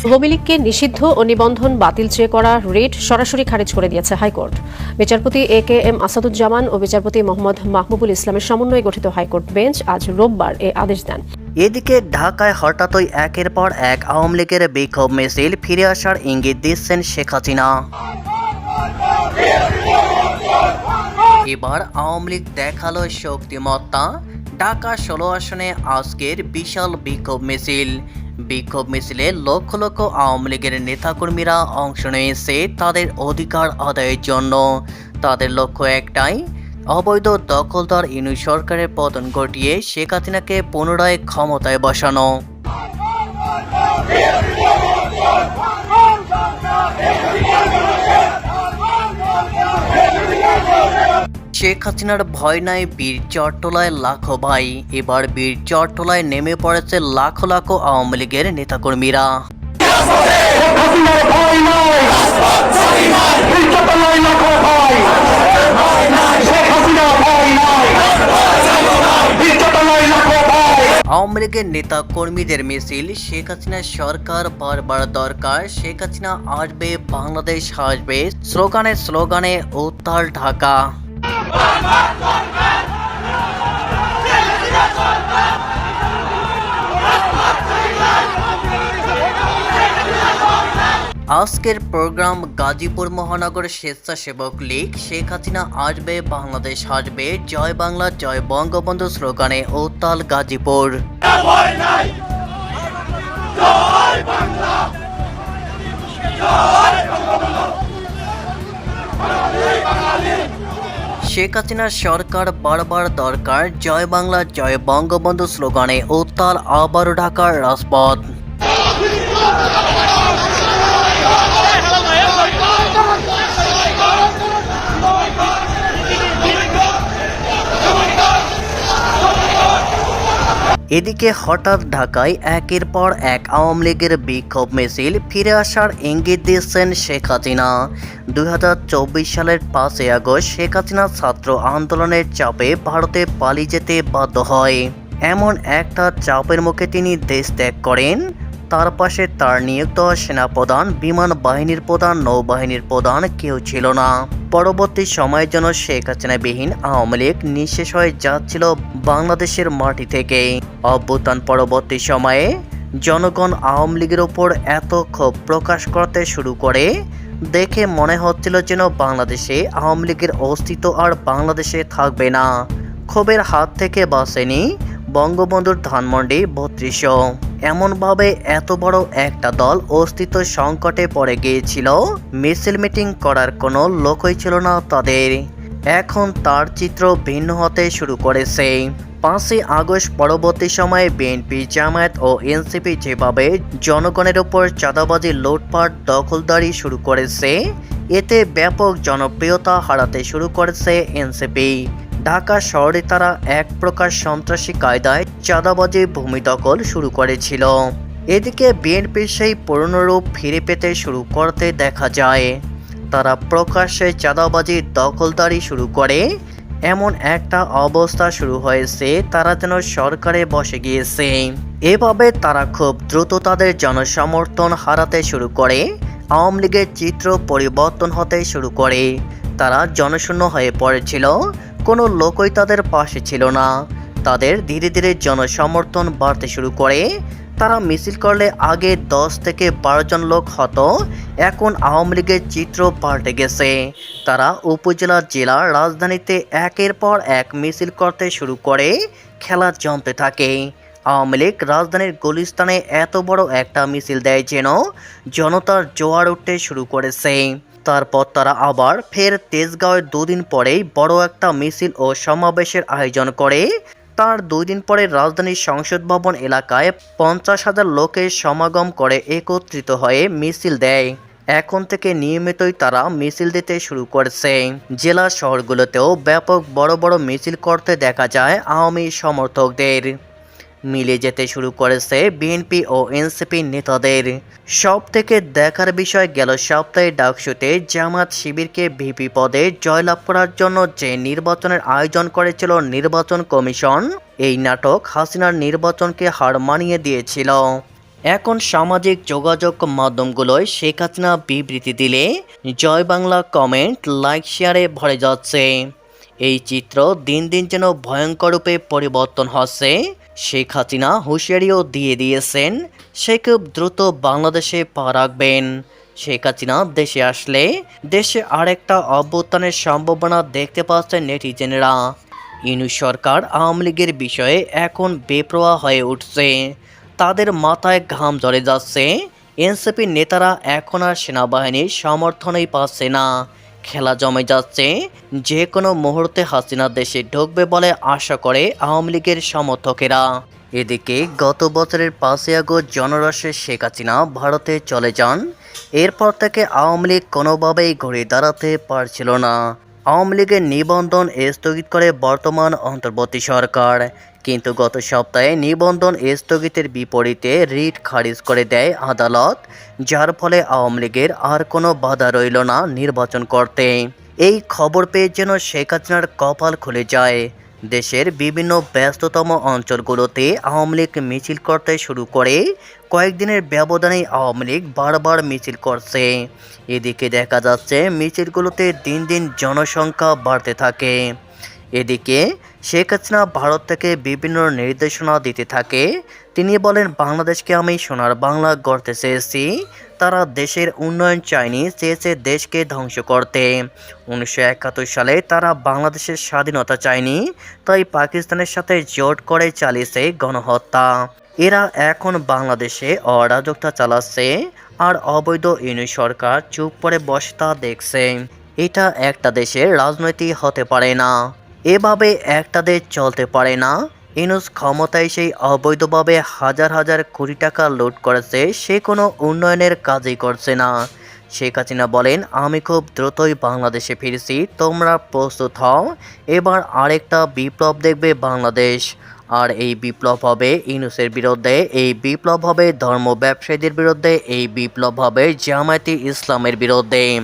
আওয়ামী নিষিদ্ধ ও নিবন্ধন বাতিল চেয়ে করা রিট সরাসরি খারিজ করে দিয়েছে হাইকোর্ট বিচারপতি এ কে এম আসাদুজ্জামান ও বিচারপতি মোহাম্মদ মাহবুবুল ইসলামের সমন্বয়ে গঠিত হাইকোর্ট বেঞ্চ আজ রোববার এ আদেশ দেন এদিকে ঢাকায় হঠাৎই একের পর এক আওয়ামী লীগের বিক্ষোভ মিছিল ফিরে আসার ইঙ্গিত দিচ্ছেন শেখ হাসিনা এবার আওয়ামী লীগ দেখাল শক্তিমত্তা ঢাকা ষোলো আসনে আজকের বিশাল বিক্ষোভ মিছিল। বিক্ষোভ মিছিলে লক্ষ লক্ষ আওয়ামী লীগের নেতাকর্মীরা অংশ নিয়েছে তাদের অধিকার আদায়ের জন্য। তাদের লক্ষ্য একটাই, অবৈধ দখলদার ইনু সরকারের পতন ঘটিয়ে শেখ হাসিনাকে পুনরায় ক্ষমতায় বসানো। শেখ হাসিনার ভয় নাই, বীর চট্টলায় লাখো ভাই। এবার বীর চট্টলায় নেমে পড়েছে লাখো লাখো আওয়ামী লীগের নেতাকর্মীরা। আওয়ামী লীগের নেতা কর্মীদের মিছিল, শেখ হাসিনা সরকার বারবার দরকার, শেখ হাসিনা আসবে, বাংলাদেশ আসবে, স্লোগানে স্লোগানে উত্তাল ঢাকা। আজকের প্রোগ্রাম গাজীপুর মহানগর স্বেচ্ছাসেবক লীগ, শেখ হাসিনা আসবে, বাংলাদেশ আসবে, জয় বাংলা, জয় বঙ্গবন্ধু স্লোগানে উত্তাল গাজীপুর। শেখ হাসিনার সরকার বারবার দরকার জয় বাংলা জয় বঙ্গবন্ধু স্লোগানে উত্তাল আবারও ঢাকার রাজপথ। এদিকে হঠাৎ ঢাকায় একের পর এক আওয়ামী লীগের বিক্ষোভ মিছিল ফিরে আসার ইঙ্গিত দিয়েছেন শেখ হাসিনা। দু হাজার চব্বিশ সালের পাঁচই আগস্ট শেখ হাসিনা ছাত্র আন্দোলনের চাপে ভারতে পালিয়ে যেতে বাধ্য হয়। এমন একটা চাপের মুখে তিনি দেশ ত্যাগ করেন তার পাশে তার নিযুক্ত সেনাপ্রধান, বিমান বাহিনীর প্রধান, নৌবাহিনীর প্রধান কেউ ছিল না। পরবর্তী সময়ের জন্য শেখ হাসিনাবিহীন আওয়ামী লীগ নিঃশেষ হয়ে যাচ্ছিল বাংলাদেশের মাটি থেকে। অভ্যুত্থান পরবর্তী সময়ে জনগণ আওয়ামী লীগের ওপর এত ক্ষোভ প্রকাশ করতে শুরু করে, দেখে মনে হচ্ছিল যেন বাংলাদেশে আওয়ামী লীগের অস্তিত্ব আর বাংলাদেশে থাকবে না। ক্ষোভের হাত থেকে বাঁচেনি বঙ্গবন্ধুর ধানমন্ডি বত্রিশ এমনভাবে এত বড় একটা দল অস্তিত্ব সংকটে পড়ে গিয়েছিল। মিছিল মিটিং করার কোনো লোকই ছিল না তাদের। এখন তার চিত্র ভিন্ন হতে শুরু করেছে। পাঁচই আগস্ট পরবর্তী সময়ে বিএনপি জামায়াত ও এনসিপি যেভাবে জনগণের ওপর চাঁদাবাজি, লুটপাট, দখলদারি শুরু করেছে, এতে ব্যাপক জনপ্রিয়তা হারাতে শুরু করেছে এনসিপি। ঢাকা শহরে তারা এক প্রকার সন্ত্রাসী কায়দায় চাঁদাবাজি ভূমি দখল শুরু করেছিল। এদিকে বিএনপির সেই পুরনো রূপ ফিরে পেতে শুরু করতে দেখা যায়। তারা প্রকাশ্যে চাঁদাবাজি দখলদারি শুরু করে। এমন একটা অবস্থা শুরু হয়েছে, তারা যেন সরকারে বসে গিয়েছে। এভাবে তারা খুব দ্রুত তাদের জনসমর্থন হারাতে শুরু করে। আওয়ামী লীগের চিত্র পরিবর্তন হতে শুরু করে। তারা জনশূন্য হয়ে পড়েছিল। কোনো লোকই তাদের পাশে ছিল না। তাদের ধীরে ধীরে জনসমর্থন বাড়তে শুরু করে। তারা মিছিল করলে আগে দশ থেকে বারো জন লোক হতো। এখন আওয়ামী লীগের চিত্র পাল্টে গেছে। তারা উপজেলা জেলার রাজধানীতে একের পর এক মিছিল করতে শুরু করে, খেলা জমতে থাকে। আওয়ামী লীগ রাজধানীর গুলিস্তানে এত বড় একটা মিছিল দেয় যেন জনতার জোয়ার উঠতে শুরু করেছে। তারপর তারা আবার ফের তেজগাঁওয়ে দুদিন পরেই বড় একটা মিছিল ও সমাবেশের আয়োজন করে। তার দুই দিন পরে রাজধানীর সংসদ ভবন এলাকায় পঞ্চাশ হাজার লোকের সমাগম করে একত্রিত হয়ে মিছিল দেয়। এখন থেকে নিয়মিতই তারা মিছিল দিতে শুরু করেছে। জেলা শহরগুলোতেও ব্যাপক বড় বড় মিছিল করতে দেখা যায় আওয়ামী সমর্থকদের। মিলে যেতে শুরু করেছে বিএনপি ও এনসিপি নেতাদের। সব থেকে দেখার বিষয় গেল সপ্তাহে ডাকসুতে জামাত শিবিরকে ভিপি পদে জয়লাভ করার জন্য যে নির্বাচনের আয়োজন করেছিল নির্বাচন কমিশন, এই নাটক হাসিনার নির্বাচনকে হার মানিয়ে দিয়েছিল। এখন সামাজিক যোগাযোগ মাধ্যমগুলোয় শেখ হাসিনা বিবৃতি দিলে জয় বাংলা কমেন্ট, লাইক, শেয়ারে ভরে যাচ্ছে। এই চিত্র দিন দিন যেন ভয়ঙ্কর রূপে পরিবর্তন হচ্ছে। শেখ হাসিনা হুঁশিয়ারিও দিয়ে দিয়েছেন সে খুব দ্রুত বাংলাদেশে পা রাখবেন। শেখ হাসিনা দেশে আসলে দেশে আরেকটা অভ্যুত্থানের সম্ভাবনা দেখতে পাচ্ছেন নেটিজেনরা। ইনু সরকার আওয়ামী লীগের বিষয়ে এখন বেপ্রোয়া হয়ে উঠছে। তাদের মাথায় ঘাম ঝরে যাচ্ছে। এনসিপি নেতারা এখন আর সেনাবাহিনীর সমর্থনই পাচ্ছে না। খেলা জমে যাচ্ছে। যে কোনো মুহূর্তে হাসিনা দেশে ঢুকবে বলে আশা করে আওয়ামী লীগের সমর্থকেরা। এদিকে গত বছরের পাঁচই আগস্ট জনরসে শেখ হাসিনা ভারতে চলে যান। এরপর থেকে আওয়ামী লীগ কোনোভাবেই ঘুরে দাঁড়াতে পারছিল না। আওয়ামী লীগের নিবন্ধন স্থগিত করে বর্তমান অন্তর্বর্তী সরকার। কিন্তু গত সপ্তাহে নিবন্ধন স্থগিতের বিপরীতে রিট খারিজ করে দেয় আদালত, যার ফলে আওয়ামী লীগের আর কোনো বাধা রইল না নির্বাচন করতে। এই খবর পেয়ে যেন শেখ হাসিনার কপাল খুলে যায়। দেশের বিভিন্ন ব্যস্ততম অঞ্চলগুলোতে আওয়ামী লীগ মিছিল করতে শুরু করে। কয়েকদিনের ব্যবধানে আওয়ামী লীগ বারবার মিছিল করছে। এদিকে দেখা যাচ্ছে, মিছিলগুলোতে দিন দিন জনসংখ্যা বাড়তে থাকে। এদিকে শেখ হাসিনা ভারত থেকে বিভিন্ন নির্দেশনা দিতে থাকে। তিনি বলেন, বাংলাদেশকে আমি সোনার বাংলা গড়তে চেয়েছি। তারা দেশের উন্নয়ন চায়নি, চেয়েছে দেশকে ধ্বংস করতে। উনিশশো একাত্তর সালে তারা বাংলাদেশের স্বাধীনতা চায়নি, তাই পাকিস্তানের সাথে জোট করে চালিয়েছে গণহত্যা। এরা এখন বাংলাদেশে অরাজকতা চালাচ্ছে আর অবৈধ ইউনি সরকার চুপ করে বসে দেখছে। এটা একটা দেশের রাজনৈতিক হতে পারে না। এভাবে একটা দেশ চলতে পারে না। ইনুস ক্ষমতায় সেই অবৈধভাবে হাজার হাজার কোটি টাকা লুট করেছে, সে কোনো উন্নয়নের কাজই করছে না। শেখ হাসিনা বলেন, আমি খুব দ্রুতই বাংলাদেশে ফিরেছি, তোমরা প্রস্তুত হও। এবার আরেকটা বিপ্লব দেখবে বাংলাদেশ। আর এই বিপ্লব হবে ইনুসের বিরুদ্ধে, এই বিপ্লব হবে ধর্ম ব্যবসায়ীদের বিরুদ্ধে, এই বিপ্লব হবে জামায়াতি ইসলামের বিরুদ্ধে।